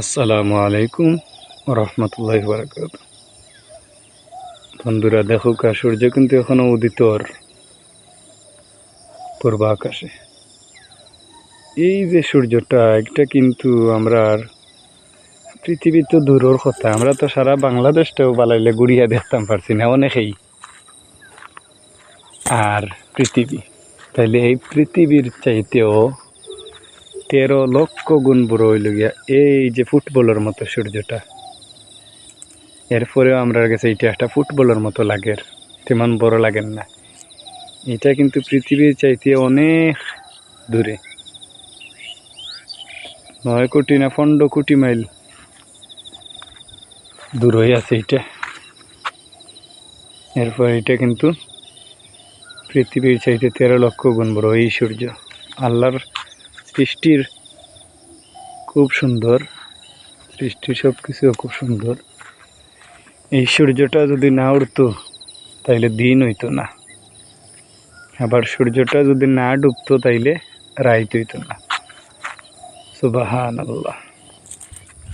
আসসালামু আলাইকুম রহমতুল্লাহ বারাকাত বন্ধুরা, দেখো কা সূর্য কিন্তু এখনও উদিতর পূর্ব আকাশে। এই যে সূর্যটা, এটা কিন্তু আমরা আর পৃথিবী তো দূরের কথা, আমরা তো সারা বাংলাদেশটাও বালাইলে গুড়িয়া দেখতাম, পারছি না অনেকেই। আর পৃথিবী, তাইলে এই পৃথিবীর চাইতেও তেরো লক্ষ গুণ বড় হইল গিয়া। এই যে ফুটবলের মতো সূর্যটা। এরপরেও আমরা কাছে এটা একটা ফুটবলের মতো লাগে। তেমন বড় লাগেন না। এটা কিন্তু পৃথিবীর চাইতে অনেক দূরে। নয় কোটি না পনেরো কোটি মাইল দূর হয়ে আছে এটা এরপর এটা কিন্তু পৃথিবীর চাইতে তেরো লক্ষ গুণ বড় এই সূর্য। আল্লাহর সৃষ্টির খুব সুন্দর, সৃষ্টির সব কিছু খুব সুন্দর। এই সূর্যটা যদি না উঠতো তাইলে দিন হইতো না। আবার সূর্যটা যদি না ডুবতো, তাইলে রাইত হইতো না। সুবাহান আল্লাহ